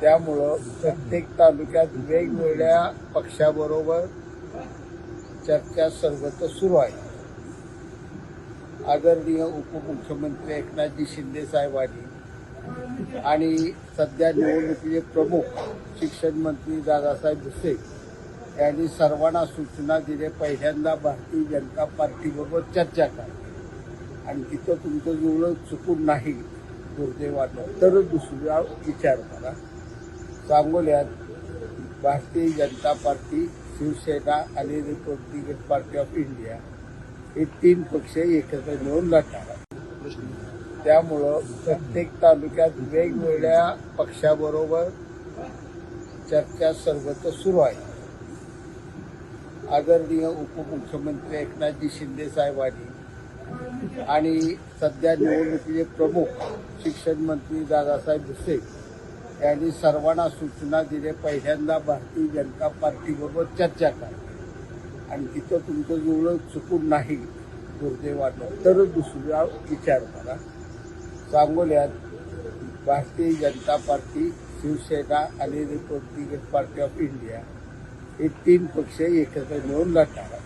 त्यामुळं प्रत्येक तालुक्यात वेगवेगळ्या पक्षाबरोबर चर्चा सर्वत्र सुरू आहे. आदरणीय उपमुख्यमंत्री एकनाथजी शिंदे साहेबांनी आणि सध्या निवडणुकीचे प्रमुख शिक्षण मंत्री दादासाहेब भुसे यांनी सर्वांना सूचना दिल्या. पहिल्यांदा भारतीय जनता पार्टीबरोबर चर्चा करा. आणि तिथं तुमचं जुळं चुकून नाही दुर्दैवानं तर दुसरा विचार करा. सांगोल्यात भारतीय जनता पार्टी शिवसेना आणि रिपब्लिकन पार्टी ऑफ इंडिया हे तीन पक्ष एकत्र मिळून लढणार त्यामुळं प्रत्येक तालुक्यात वेगवेगळ्या पक्षाबरोबर चर्चा सर्वत्र सुरू आहे. आदरणीय उपमुख्यमंत्री एकनाथजी शिंदे साहेबांनी आणि सध्या निवडणुकीचे प्रमुख शिक्षण मंत्री दादासाहेब भुसे यांनी सर्वांना सूचना दिल्या. पहिल्यांदा भारतीय जनता पार्टीबरोबर चर्चा करा. आणि तिथं तुमचं जुळं चुकून नाही दुर्दैवानं. तर दुसरा विचार करा. सांगोल्यात भारतीय जनता पार्टी शिवसेना आणि रिपब्लिकन पार्टी ऑफ इंडिया हे तीन पक्ष एकत्र मिळून लढणार